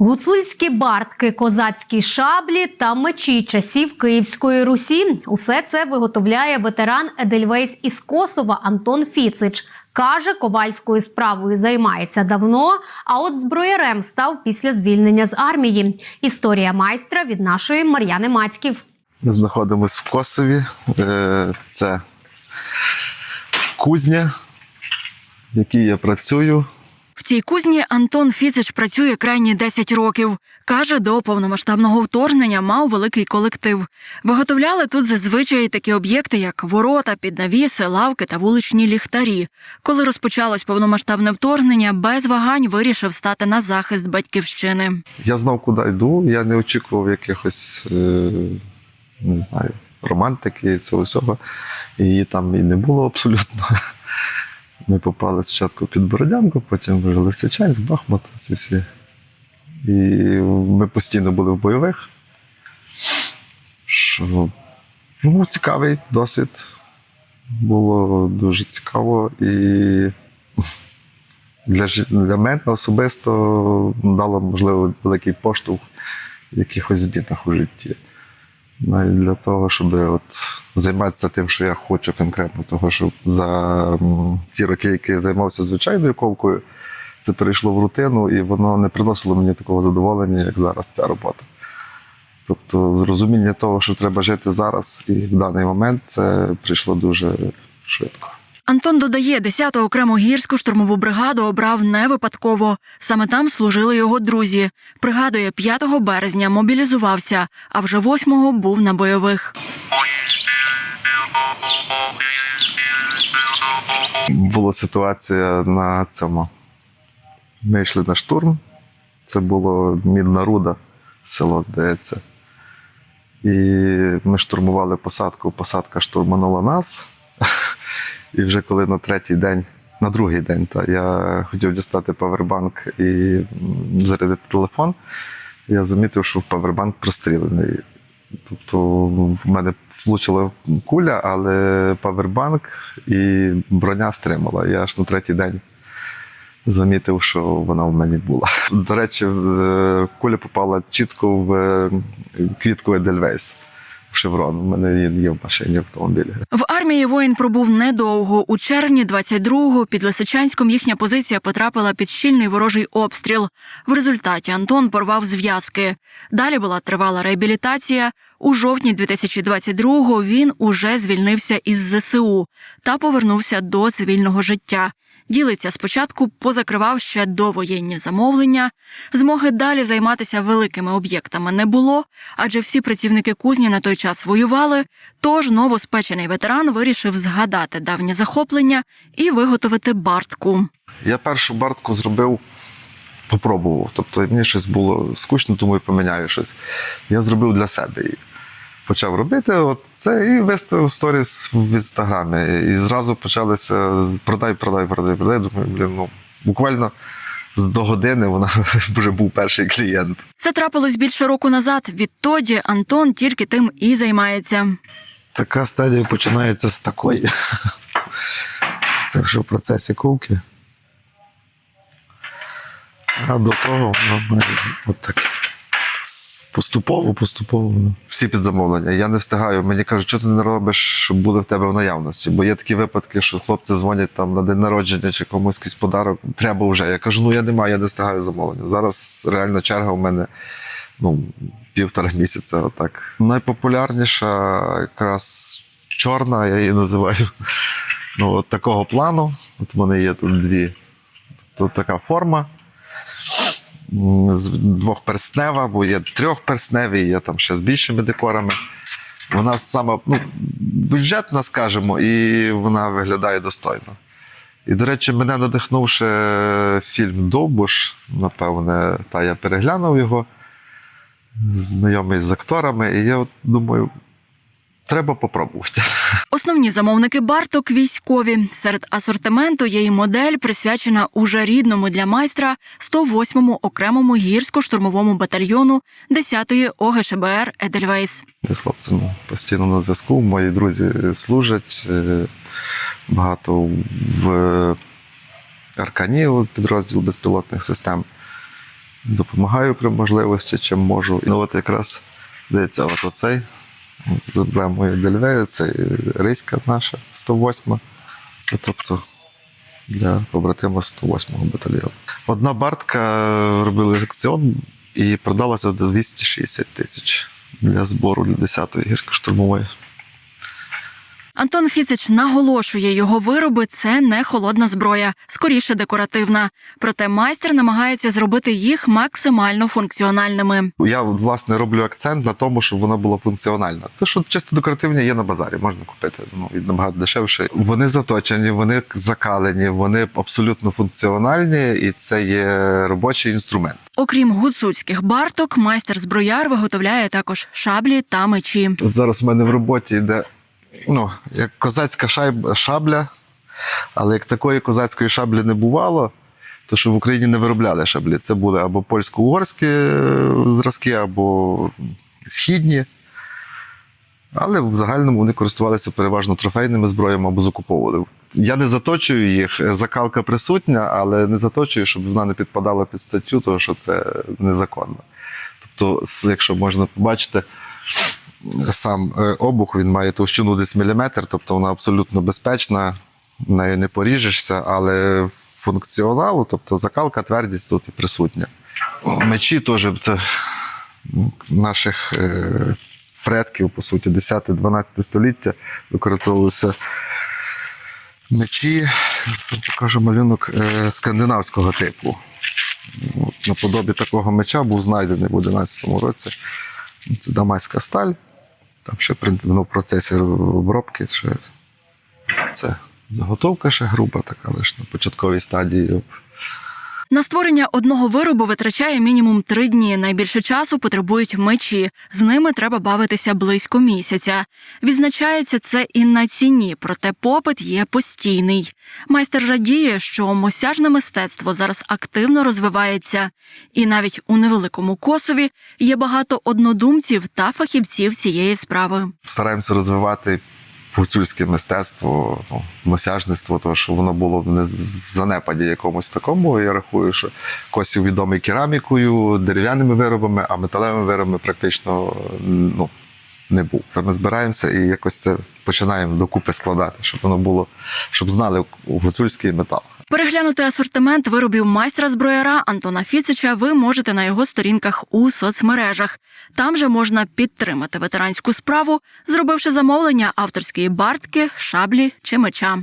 Гуцульські бартки, козацькі шаблі та мечі часів Київської Русі. Усе це виготовляє ветеран Едельвейс із Косова Антон Фіцич. Каже, ковальською справою займається давно, а от зброярем став після звільнення з армії. Історія майстра від нашої Мар'яни Мацьків. Ми знаходимося в Косові. Е, Це кузня, в якій я працюю. Цій кузні Антон Фіцич працює крайні 10 років. Каже, до повномасштабного вторгнення мав великий колектив. Виготовляли тут зазвичай такі об'єкти, як ворота, піднавіси, лавки та вуличні ліхтарі. Коли розпочалось повномасштабне вторгнення, без вагань вирішив стати на захист батьківщини. Я знав, куди йду. Я не очікував якихось, е, не знаю, романтики цього всього. Її там і не було абсолютно. Ми попали спочатку під Бородянку, потім вже Лисичанськ, Бахмут, ці всі. І ми постійно були в бойових. Що ну, цікавий досвід. Було дуже цікаво і для, для мене особисто дало, можливо, великий поштовх в якихось змінах у житті. Навіть для того, щоб от займатися тим, що я хочу конкретно, того, що за ті роки, які я займався звичайною ковкою, це перейшло в рутину, і воно не приносило мені такого задоволення, як зараз ця робота. Тобто, зрозуміння того, що треба жити зараз і в даний момент, це прийшло дуже швидко. Антон додає, 10-ту окрему гірську штурмову бригаду обрав не випадково. Саме там служили його друзі. Пригадує, 5 березня мобілізувався, а вже 8-го був на бойових. Була ситуація на цьому. Ми йшли на штурм. Це було Мідна Руда, село, здається. І ми штурмували посадку. Посадка штурманула нас. І вже коли на третій день, на другий день, та, я хотів дістати павербанк і зарядити телефон, я замітив, що в павербанк прострілений. Тобто в мене влучила куля, але павербанк і броня стримала. Я аж на третій день замітив, що вона в мене була. До речі, е, куля попала чітко в е, квітку Едельвейс шеврон. У мене він є в машині автомобілі. В армії воїн пробув недовго. У червні 22-го під Лисичанськом їхня позиція потрапила під щільний ворожий обстріл. В результаті Антон порвав зв'язки. Далі була тривала реабілітація. У жовтні 2022-го він уже звільнився із ЗСУ та повернувся до цивільного життя. Ділиться спочатку, позакривав ще довоєнні замовлення. Змоги далі займатися великими об'єктами не було, адже всі працівники кузні на той час воювали. Тож новоспечений ветеран вирішив згадати давнє захоплення і виготовити бартку. Я першу бартку зробив, попробував. Тобто мені щось було скучно, тому і поміняю щось. Я зробив для себе її. Почав робити от це і виставив сторіс в інстаграмі. І зразу почалися продай, продай, продай, продай. Думаю, блін, ну буквально з до години вона вже був перший клієнт. Це трапилось більше року назад. Відтоді Антон тільки тим і займається. Така стадія починається з такої. Це вже в процесі ковки. А до того воно має от так. Поступово, поступово. Всі під замовлення. Я не встигаю. Мені кажуть, що ти не робиш, щоб були в тебе в наявності. Бо є такі випадки, що хлопці дзвонять там на день народження чи комусь якийсь подарок. Треба вже. Я кажу, ну я не маю, я не встигаю замовлення. Зараз реально черга у мене ну, півтора місяця. Отак. Найпопулярніша якраз чорна, я її називаю. Ну, от такого плану. От вони є тут дві. Тут така форма. З двохперснева, бо є трьохперсневі, є там ще з більшими декорами. Вона сама ну, бюджетна, скажімо, і вона виглядає достойно. І, до речі, мене надихнув ще фільм Довбуш, напевне, та я переглянув його, знайомий з акторами, і я от думаю, треба попробувати. Основні замовники барток військові. Серед асортименту є і модель, присвячена уже рідному для майстра 108-му окремому гірсько-штурмовому батальйону 10-ї ОГШБР Едельвейс. Я з хлопцями постійно на зв'язку. Мої друзі служать е, багато в Аркані, підрозділ безпілотних систем. допомагаю при можливості, чим можу. Ну от якраз здається, от оцей з емблемою Дельвея, це Риська наша 108. Це тобто для побратима 108-го батальйону. Одна бартка робили акціон і продалася за 260 тисяч для збору для 10-ї гірсько-штурмової. Антон Фіцич наголошує, його вироби це не холодна зброя, скоріше декоративна. Проте майстер намагається зробити їх максимально функціональними. Я власне роблю акцент на тому, щоб вона була функціональна. Те, що чисто декоративні є на базарі, можна купити ну, і набагато дешевше. Вони заточені, вони закалені, вони абсолютно функціональні, і це є робочий інструмент. Окрім гуцульських барток, майстер зброяр виготовляє також шаблі та мечі. От зараз у мене в роботі йде ну, як козацька шайб, шабля, але як такої козацької шаблі не бувало, то що в Україні не виробляли шаблі. Це були або польсько-угорські е, зразки, або східні. Але в загальному вони користувалися переважно трофейними зброями або закуповували. Я не заточую їх, закалка присутня, але не заточую, щоб вона не підпадала під статтю, тому що це незаконно. Тобто, якщо можна побачити, сам е, обух він має товщину десь міліметр, тобто вона абсолютно безпечна, нею не поріжешся, але функціоналу, тобто закалка, твердість тут і присутня. Мечі теж це наших е, предків, по суті, 10-12 століття використовувалися мечі, покажу малюнок е, скандинавського типу. Наподобі такого меча був знайдений в 11 році. Це дамаська сталь. Там ще ну, процесі обробки. Ще... Це заготовка ще груба, така лише на початковій стадії. На створення одного виробу витрачає мінімум три дні. Найбільше часу потребують мечі. З ними треба бавитися близько місяця. Відзначається це і на ціні, проте попит є постійний. Майстер радіє, що мосяжне мистецтво зараз активно розвивається, і навіть у невеликому косові є багато однодумців та фахівців цієї справи. Стараємося розвивати гуцульське мистецтво, ну, мосяжництво, тому що воно було не в занепаді якомусь такому. Я рахую, що Косів відомий керамікою, дерев'яними виробами, а металевими виробами практично ну, не був. Ми збираємося і якось це починаємо докупи складати, щоб воно було, щоб знали гуцульський метал. Переглянути асортимент виробів майстра зброяра Антона Фіцича ви можете на його сторінках у соцмережах. Там же можна підтримати ветеранську справу, зробивши замовлення авторської бартки, шаблі чи меча.